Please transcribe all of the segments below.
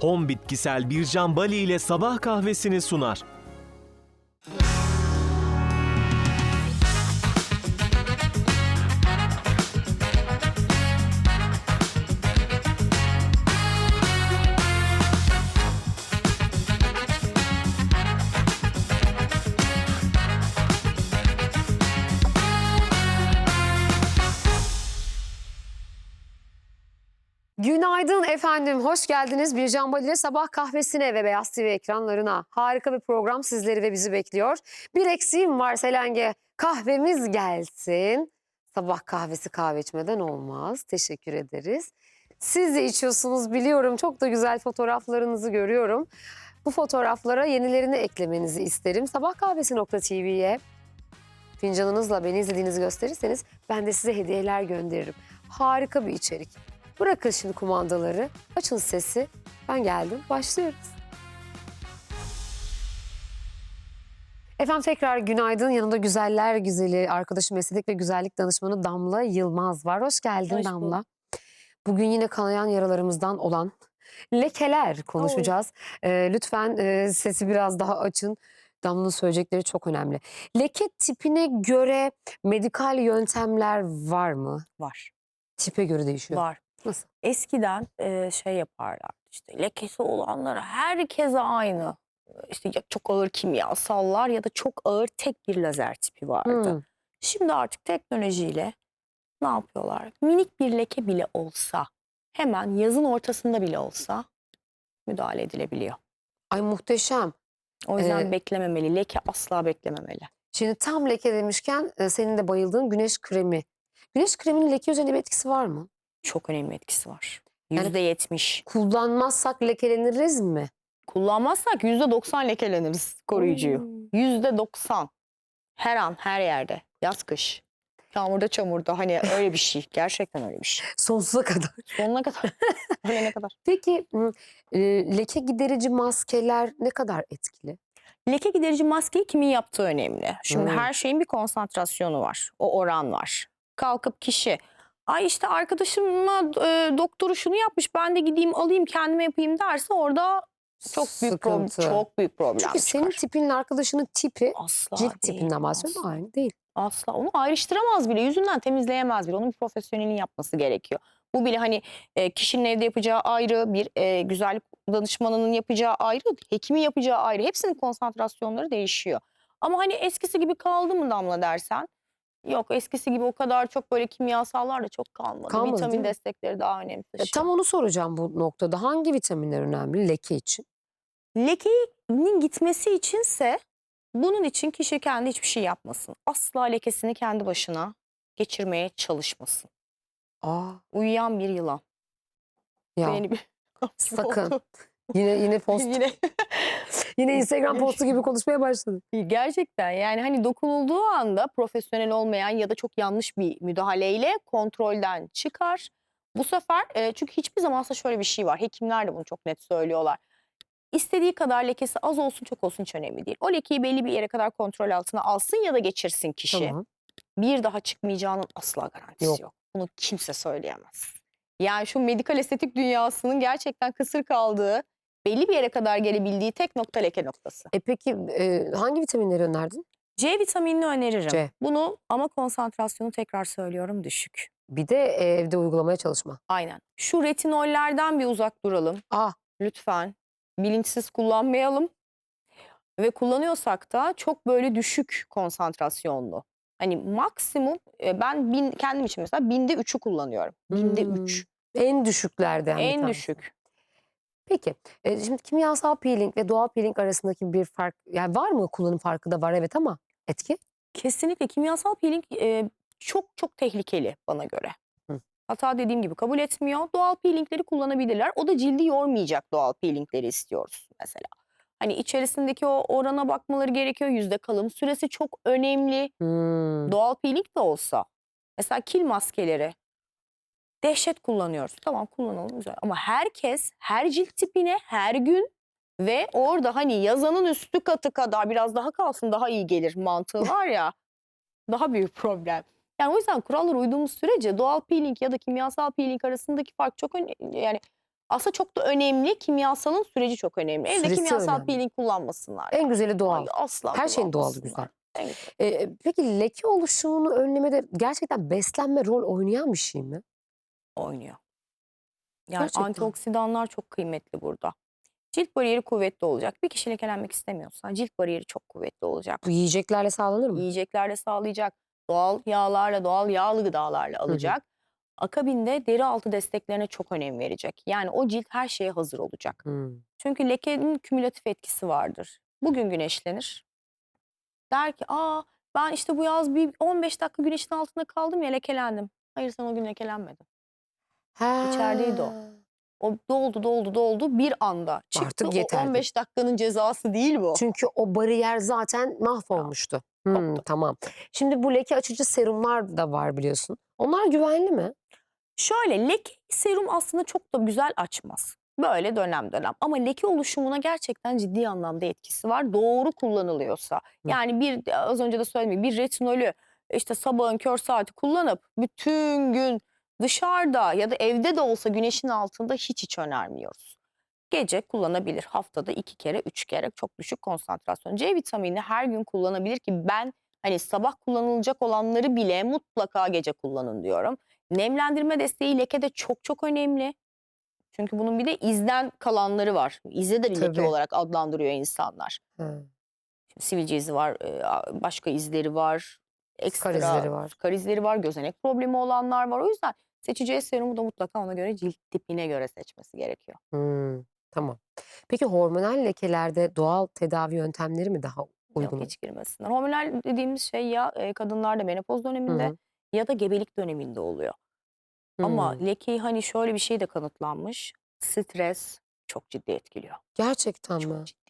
Home bitkisel Bircan Bali ile sabah kahvesini sunar. Günaydın efendim, hoş geldiniz. Bircan Bali ile sabah kahvesine ve Beyaz TV ekranlarına. Harika bir program sizleri ve bizi bekliyor. Bir eksiğim var Selenge, kahvemiz gelsin. Sabah kahvesi kahve içmeden olmaz. Teşekkür ederiz. Siz de içiyorsunuz biliyorum. Çok da güzel fotoğraflarınızı görüyorum. Bu fotoğraflara yenilerini eklemenizi isterim. Sabahkahvesi.tv'ye fincanınızla beni izlediğinizi gösterirseniz ben de size hediyeler gönderirim. Harika bir içerik. Bırakın şimdi kumandaları, açın sesi. Ben geldim, başlıyoruz. Efendim tekrar günaydın. Yanımda güzeller güzeli arkadaşım meslek ve güzellik danışmanı Damla Yılmaz var. Hoş geldin Hoş Damla. Bugün yine kanayan yaralarımızdan olan lekeler konuşacağız. Ee, lütfen e, sesi biraz daha açın. Damla'nın söyleyecekleri çok önemli. Leke tipine göre medikal yöntemler var mı? Var. Tipe göre değişiyor. Var. Nasıl? Eskiden e, şey yaparlar. İşte lekesi olanlara herkese aynı. İşte ya çok ağır kimyasallar ya da çok ağır tek bir lazer tipi vardı. Hmm. Şimdi artık teknolojiyle ne yapıyorlar? Minik bir leke bile olsa hemen yazın ortasında bile olsa müdahale edilebiliyor. Ay muhteşem. O yüzden Ee, beklememeli. Leke asla beklememeli. Şimdi tam leke demişken senin de bayıldığın güneş kremi. Güneş kreminin leke üzerinde bir etkisi var mı? Çok önemli etkisi var. Yani- Yüzde yetmiş. Kullanmazsak lekeleniriz mi? Kullanmazsak yüzde doksan lekeleniriz koruyucuyu. Hmm. Yüzde doksan. Her an, her yerde. Yaz kış. Yağmurda çamurda hani öyle bir şey. Gerçekten öyle bir şey. Sonsuza kadar. Sonuna kadar. Ölene kadar. Peki m, e, leke giderici maskeler ne kadar etkili? Leke giderici maskeyi kimin yaptığı önemli. Şimdi Hmm. her şeyin bir konsantrasyonu var. O oran var. Kalkıp kişi ay işte arkadaşıma e, doktoru şunu yapmış ben de gideyim alayım kendime yapayım derse orada çok büyük problem Sıkıntı. çok büyük problem Çünkü senin çıkar. tipinle arkadaşının tipi asla cilt değil, tipinden bahsediyorum asla. aynı değil. Asla onu ayrıştıramaz bile yüzünden temizleyemez bile onun bir profesyonelin yapması gerekiyor. Bu bile hani e, kişinin evde yapacağı ayrı bir e, güzellik danışmanının yapacağı ayrı hekimin yapacağı ayrı hepsinin konsantrasyonları değişiyor. Ama hani eskisi gibi kaldı mı Damla dersen yok eskisi gibi o kadar çok böyle kimyasallar da çok kalmadı. Kalmadı, Vitamin mi? destekleri daha önemli. E, tam onu soracağım bu noktada. Hangi vitaminler önemli leke için? Lekenin gitmesi içinse bunun için kişi kendi hiçbir şey yapmasın. Asla lekesini kendi başına geçirmeye çalışmasın. Aa, Uyuyan bir yılan. ya Beni bir sakın. Yine yine post Yine yine Instagram postu gibi konuşmaya başladı. gerçekten yani hani dokunulduğu anda profesyonel olmayan ya da çok yanlış bir müdahaleyle kontrolden çıkar. Bu sefer e, çünkü hiçbir zaman aslında şöyle bir şey var. Hekimler de bunu çok net söylüyorlar. İstediği kadar lekesi az olsun çok olsun hiç önemli değil. O lekeyi belli bir yere kadar kontrol altına alsın ya da geçirsin kişi. Tamam. Bir daha çıkmayacağının asla garantisi Yok. yok. Bunu kimse söyleyemez. Yani şu medikal estetik dünyasının gerçekten kısır kaldığı, belli bir yere kadar gelebildiği tek nokta leke noktası. E peki e, hangi vitaminleri önerdin? C vitaminini öneririm. C. Bunu ama konsantrasyonu tekrar söylüyorum düşük. Bir de e, evde uygulamaya çalışma. Aynen. Şu retinollerden bir uzak duralım. Ah Lütfen bilinçsiz kullanmayalım. Ve kullanıyorsak da çok böyle düşük konsantrasyonlu. Hani maksimum e, ben bin, kendim için mesela binde üçü kullanıyorum. Binde Hmm, üç. en düşüklerden En düşük. Peki e, şimdi kimyasal peeling ve doğal peeling arasındaki bir fark yani var mı kullanım farkı da var evet ama etki? Kesinlikle kimyasal peeling e, çok çok tehlikeli bana göre. Hı. Hata dediğim gibi kabul etmiyor. Doğal peelingleri kullanabilirler. O da cildi yormayacak doğal peelingleri istiyoruz mesela. Hani içerisindeki o orana bakmaları gerekiyor. Yüzde kalım süresi çok önemli. Hmm. Doğal peeling de olsa. Mesela kil maskeleri. Dehşet kullanıyoruz. Tamam kullanalım güzel. Ama herkes her cilt tipine her gün ve orada hani yazanın üstü katı kadar biraz daha kalsın daha iyi gelir mantığı var ya. daha büyük problem. Yani o yüzden kurallara uyduğumuz sürece doğal peeling ya da kimyasal peeling arasındaki fark çok önemli. Yani Aslında çok da önemli. Kimyasalın süreci çok önemli. Evde Süresi kimyasal önemli. peeling kullanmasınlar. En güzeli doğal. Ay, asla Her şeyin doğalı kullanmasınlar. güzel. Güzeli. Ee, peki leke oluşumunu önlemede gerçekten beslenme rol oynayan bir şey mi? Oynuyor. Yani Gerçekten. antioksidanlar çok kıymetli burada. Cilt bariyeri kuvvetli olacak. Bir kişi lekelenmek istemiyorsa cilt bariyeri çok kuvvetli olacak. Bu yiyeceklerle sağlanır mı? Yiyeceklerle sağlayacak. Doğal yağlarla, doğal yağlı gıdalarla alacak. Akabinde deri altı desteklerine çok önem verecek. Yani o cilt her şeye hazır olacak. Hmm. Çünkü lekenin kümülatif etkisi vardır. Bugün güneşlenir. Der ki aa ben işte bu yaz bir 15 dakika güneşin altında kaldım ya lekelendim. Hayır sen o gün lekelenmedin. İçerideydi o. O doldu doldu doldu bir anda çıktı. Artık O yeterdi. 15 dakikanın cezası değil bu. Çünkü o bariyer zaten mahvolmuştu. Hmm, koptu. tamam. Şimdi bu leke açıcı serumlar da var biliyorsun. Onlar güvenli mi? Şöyle leke serum aslında çok da güzel açmaz. Böyle dönem dönem. Ama leke oluşumuna gerçekten ciddi anlamda etkisi var. Doğru kullanılıyorsa. Yani bir az önce de söyledim bir retinolü işte sabahın kör saati kullanıp bütün gün dışarıda ya da evde de olsa güneşin altında hiç hiç önermiyoruz. Gece kullanabilir. Haftada iki kere, üç kere çok düşük konsantrasyon. C vitamini her gün kullanabilir ki ben hani sabah kullanılacak olanları bile mutlaka gece kullanın diyorum. Nemlendirme desteği lekede çok çok önemli. Çünkü bunun bir de izden kalanları var. İzi de leke olarak adlandırıyor insanlar. Ha. Şimdi sivilce izi var, başka izleri var. Ekstra izleri var. skar izleri var, gözenek problemi olanlar var. O yüzden seçeceği serumu da mutlaka ona göre cilt tipine göre seçmesi gerekiyor. Hmm, tamam. Peki hormonal lekelerde doğal tedavi yöntemleri mi daha uygun? Yok hiç girmesinler. Hormonal dediğimiz şey ya e, kadınlarda menopoz döneminde hı. ya da gebelik döneminde oluyor. Ama Hmm, lekeyi hani şöyle bir şey de kanıtlanmış. Stres çok ciddi etkiliyor. Gerçekten Çok mi? ciddi.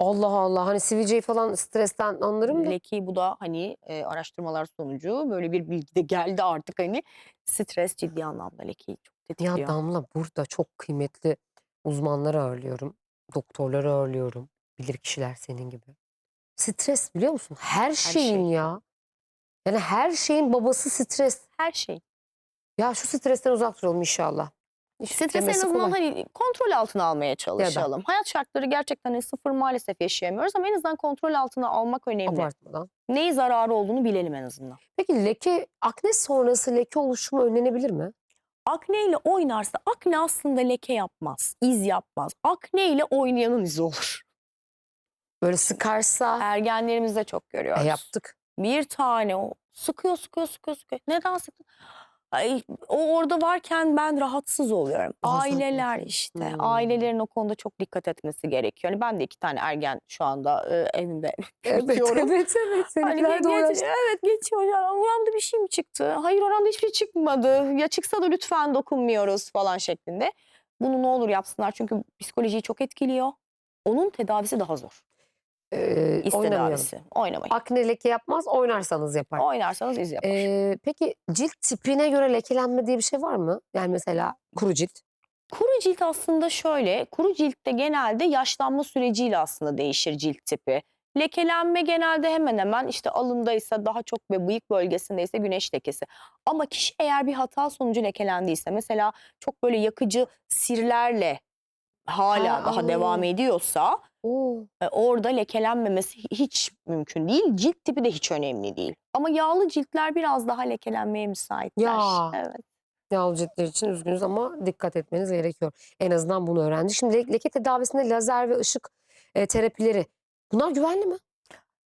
Allah Allah hani sivilceyi falan stresten anlarım da. Leki bu da hani e, araştırmalar sonucu böyle bir bilgi de geldi artık hani stres ciddi anlamda lekeyi çok Ya tetikliyor. Damla burada çok kıymetli uzmanları ağırlıyorum. Doktorları ağırlıyorum. Bilir kişiler senin gibi. Stres biliyor musun? Her şeyin şey. ya. Yani her şeyin babası stres. Her şey. Ya şu stresten uzak duralım inşallah. Stresi en azından kolay. hani kontrol altına almaya çalışalım. Hayat şartları gerçekten hani sıfır maalesef yaşayamıyoruz ama en azından kontrol altına almak önemli. Abartmadan. Neyi zararı olduğunu bilelim en azından. Peki leke, akne sonrası leke oluşumu önlenebilir mi? Akne ile oynarsa akne aslında leke yapmaz, iz yapmaz. Akne ile oynayanın izi olur. Böyle sıkarsa Ergenlerimizde çok görüyoruz. e, yaptık. Bir tane o sıkıyor sıkıyor sıkıyor sıkıyor. Neden sıktın? Ay, o orada varken ben rahatsız oluyorum. Aileler işte. Hmm. Ailelerin o konuda çok dikkat etmesi gerekiyor. Yani ben de iki tane ergen şu anda e, evimde Evet evet evet. Hani geç- yaşta. evet geçiyor ya. Oramda bir şey mi çıktı? Hayır oranda hiçbir şey çıkmadı. Ya çıksa da lütfen dokunmuyoruz falan şeklinde. Bunu ne olur yapsınlar çünkü psikolojiyi çok etkiliyor. Onun tedavisi daha zor. İz tedavisi. Oynamayın. Akne leke yapmaz, oynarsanız yapar. Oynarsanız iz yapar. Ee, peki cilt tipine göre lekelenme diye bir şey var mı? Yani mesela kuru cilt. Kuru cilt aslında şöyle, kuru ciltte genelde yaşlanma süreciyle aslında değişir cilt tipi. Lekelenme genelde hemen hemen işte alındaysa daha çok ve bıyık bölgesindeyse güneş lekesi. Ama kişi eğer bir hata sonucu lekelendiyse mesela çok böyle yakıcı sirlerle hala Ha, daha devam oo. ediyorsa Oo. e, orada lekelenmemesi hiç mümkün değil. Cilt tipi de hiç önemli değil. Ama yağlı ciltler biraz daha lekelenmeye müsaitler. Ya. Evet. Yağlı ciltler için üzgünüz ama dikkat etmeniz gerekiyor. En azından bunu öğrendik. Şimdi le- leke tedavisinde lazer ve ışık e, terapileri. Bunlar güvenli mi?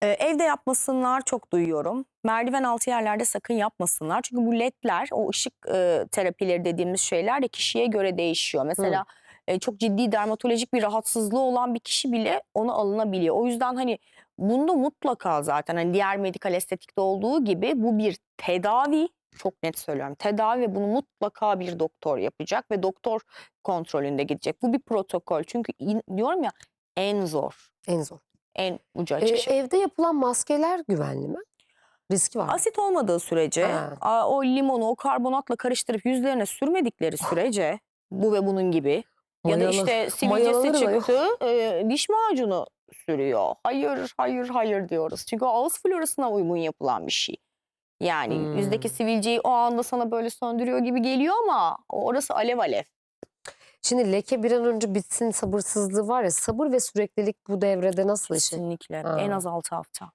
Ee, evde yapmasınlar çok duyuyorum. Merdiven altı yerlerde sakın yapmasınlar. Çünkü bu ledler, o ışık e, terapileri dediğimiz şeyler de kişiye göre değişiyor. Mesela e, çok ciddi dermatolojik bir rahatsızlığı olan bir kişi bile ona alınabiliyor. O yüzden hani bunda mutlaka zaten hani diğer medikal estetikte olduğu gibi bu bir tedavi. Çok net söylüyorum. Tedavi ve bunu mutlaka bir doktor yapacak ve doktor kontrolünde gidecek. Bu bir protokol. Çünkü in- diyorum ya en zor, En zor. en ucu E, açık şey. evde yapılan maskeler güvenli mi? Riski var? Asit olmadığı sürece Ha. o limonu o karbonatla karıştırıp yüzlerine sürmedikleri sürece bu ve bunun gibi ya da işte sivilcesi mayalanır da yok. çıktı e, diş macunu sürüyor. Hayır hayır hayır diyoruz. Çünkü o ağız florasına uygun yapılan bir şey. Yani Hmm. yüzdeki sivilceyi o anda sana böyle söndürüyor gibi geliyor ama orası alev alev. Şimdi leke bir an önce bitsin sabırsızlığı var ya sabır ve süreklilik bu devrede nasıl işi? Kesinlikle. Ha. En az 6 hafta.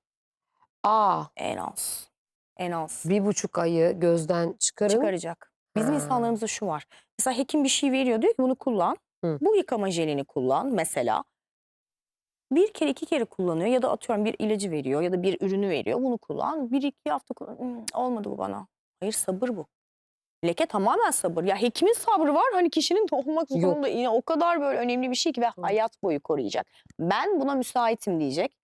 Aa En az. En az. bir buçuk ayı gözden çıkarın. çıkaracak. Bizim Ha. insanlarımızda şu var. Mesela hekim bir şey veriyor diyor ki bunu kullan. Hı. Bu yıkama jelini kullan mesela. Bir kere iki kere kullanıyor ya da atıyorum bir ilacı veriyor ya da bir ürünü veriyor bunu kullan. Bir iki hafta kullan. "Hmm, olmadı bu bana. Hayır sabır bu. Leke tamamen sabır. Ya hekimin sabrı var hani kişinin olmak zorunda. Yine o kadar böyle önemli bir şey ki ve hayat boyu koruyacak. Ben buna müsaitim diyecek.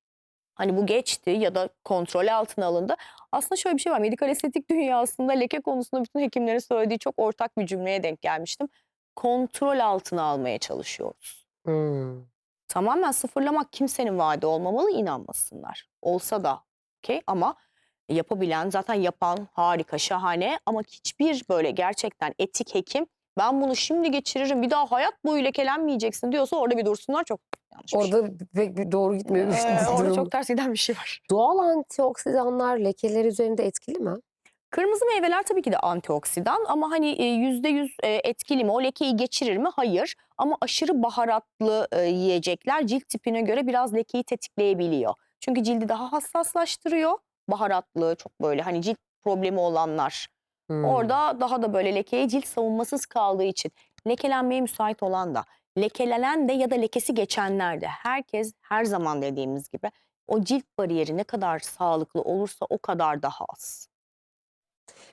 Hani bu geçti ya da kontrol altına alındı. Aslında şöyle bir şey var. Medikal estetik dünyasında leke konusunda bütün hekimlerin söylediği çok ortak bir cümleye denk gelmiştim. Kontrol altına almaya çalışıyoruz. Hmm. Tamamen sıfırlamak kimsenin vaadi olmamalı inanmasınlar. Olsa da okey ama yapabilen zaten yapan harika şahane ama hiçbir böyle gerçekten etik hekim ben bunu şimdi geçiririm bir daha hayat boyu lekelenmeyeceksin diyorsa orada bir dursunlar çok yanlış şey. Orada pek bir doğru gitmiyor. Ee, orada çok ters giden bir şey var. Doğal antioksidanlar lekeler üzerinde etkili mi? Kırmızı meyveler tabii ki de antioksidan ama hani e, yüzde yüz e, etkili mi? O lekeyi geçirir mi? Hayır. Ama aşırı baharatlı e, yiyecekler cilt tipine göre biraz lekeyi tetikleyebiliyor. Çünkü cildi daha hassaslaştırıyor. Baharatlı, çok böyle hani cilt problemi olanlar. Hmm. Orada daha da böyle lekeye cilt savunmasız kaldığı için lekelenmeye müsait olan da, lekelenen de ya da lekesi geçenler de herkes her zaman dediğimiz gibi o cilt bariyeri ne kadar sağlıklı olursa o kadar daha az.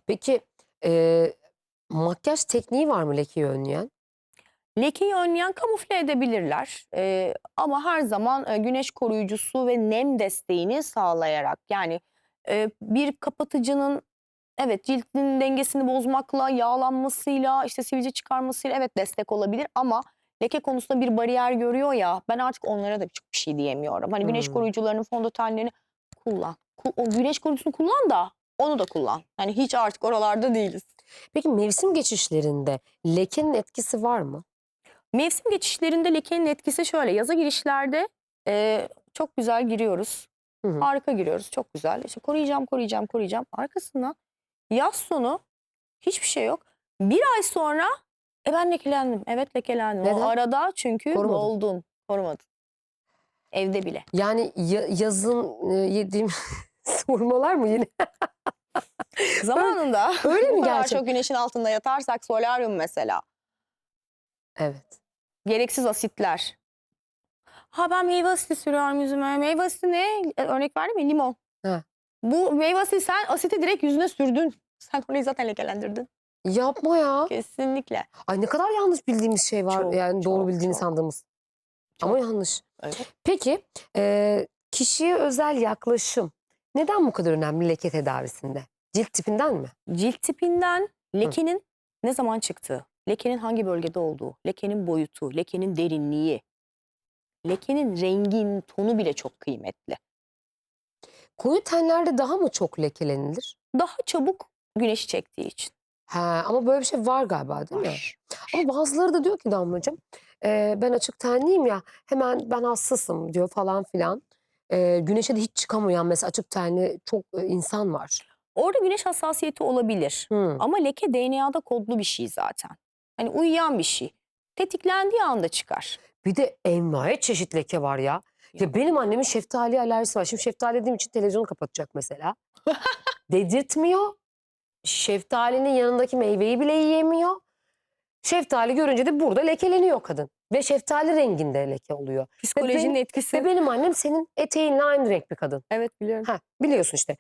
Peki e, makyaj tekniği var mı lekeyi önleyen? Lekeyi önleyen kamufle edebilirler Ee, ama her zaman e, güneş koruyucusu ve nem desteğini sağlayarak yani e, bir kapatıcının evet cildin dengesini bozmakla yağlanmasıyla işte sivilce çıkarmasıyla evet destek olabilir ama leke konusunda bir bariyer görüyor ya ben artık onlara da çok bir şey diyemiyorum. Hani güneş Hmm. koruyucularını fondötenlerini kullan. Ku- O güneş koruyucusunu kullan da onu da kullan. Yani hiç artık oralarda değiliz. Peki mevsim geçişlerinde lekenin etkisi var mı? Mevsim geçişlerinde lekenin etkisi şöyle. Yaza girişlerde e, çok güzel giriyoruz. Hı hı. Harika giriyoruz. Çok güzel. İşte koruyacağım, koruyacağım, koruyacağım. Arkasından yaz sonu hiçbir şey yok. Bir ay sonra e ben lekelendim. Evet lekelendim. Neden? O arada çünkü Korumadın. doldun. Korumadın. Evde bile. Yani ya- yazın e, yediğim sormalar mı yine? Zamanında Öyle mi gerçekten? çok güneşin altında yatarsak solaryum mesela. Evet. Gereksiz asitler. Ha ben meyve asidi sürüyorum yüzüme. Meyve asidi ne? E, Örnek verdim ya limon. Ha. Bu meyve asidi sen asiti direkt yüzüne sürdün. Sen orayı zaten lekelendirdin. Yapma ya. Kesinlikle. Ay ne kadar yanlış bildiğimiz şey var. Çok, yani doğru çok, bildiğini çok. sandığımız. Ama yanlış. Evet. Peki e, kişiye özel yaklaşım neden bu kadar önemli leke tedavisinde? Cilt tipinden mi? Cilt tipinden lekenin ne zaman çıktığı, lekenin hangi bölgede olduğu, lekenin boyutu, lekenin derinliği, lekenin rengin tonu bile çok kıymetli. Koyu tenlerde daha mı çok lekelenilir? Daha çabuk güneşi çektiği için. Ha, ama böyle bir şey var galiba değil mi? Var. Ama bazıları da diyor ki Damlacığım e, ben açık tenliyim ya hemen ben hassasım diyor falan filan. E, güneşe de hiç çıkamayan mesela açık tenli çok e, insan var. Orada güneş hassasiyeti olabilir. Hı. Ama leke DNA'da kodlu bir şey zaten. Hani uyuyan bir şey. Tetiklendiği anda çıkar. Bir de envaiyetle çeşit leke var ya. Ya Ya. benim annemin şeftali alerjisi var. Şimdi şeftali dediğim için televizyonu kapatacak mesela. Dedirtmiyor. Şeftalinin yanındaki meyveyi bile yiyemiyor. Şeftali görünce de burada lekeleniyor kadın. Ve şeftali renginde leke oluyor. Psikolojinin benim- etkisi. Ve benim annem senin eteğinle aynı renk bir kadın. Evet biliyorum. Ha, biliyorsun işte.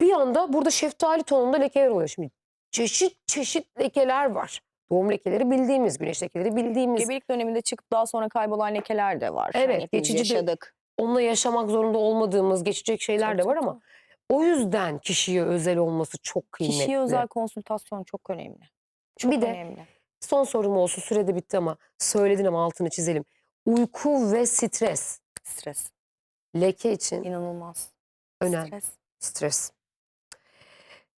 Bir anda burada şeftali tonunda lekeler oluyor. Şimdi çeşit çeşit lekeler var. Doğum lekeleri bildiğimiz, güneş lekeleri bildiğimiz. Gebelik döneminde çıkıp daha sonra kaybolan lekeler de var. Evet, hepimiz geçici de- yaşadık. Onunla yaşamak zorunda olmadığımız, geçecek şeyler Tabii, de var ama o yüzden kişiye özel olması çok kıymetli. Kişiye özel konsültasyon çok önemli. Çok Bir de- önemli. Son sorum olsun sürede bitti ama söyledin ama altını çizelim. Uyku ve stres Stres. leke için İnanılmaz. önemli. Stres. Stres.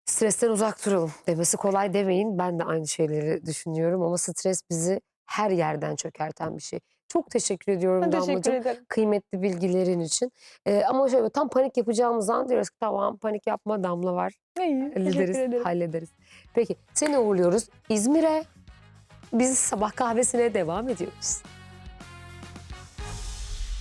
Stresten uzak duralım demesi kolay demeyin. Ben de aynı şeyleri düşünüyorum ama stres bizi her yerden çökerten bir şey. Çok teşekkür ediyorum Ben teşekkür Damlacığım. ederim. Kıymetli bilgilerin için. Ee, ama şöyle tam panik yapacağımız an diyoruz ki tamam panik yapma Damla var. İyi, teşekkür Hallederiz, ederim. hallederiz. Peki seni uğurluyoruz İzmir'e. Biz sabah kahvesine devam ediyoruz.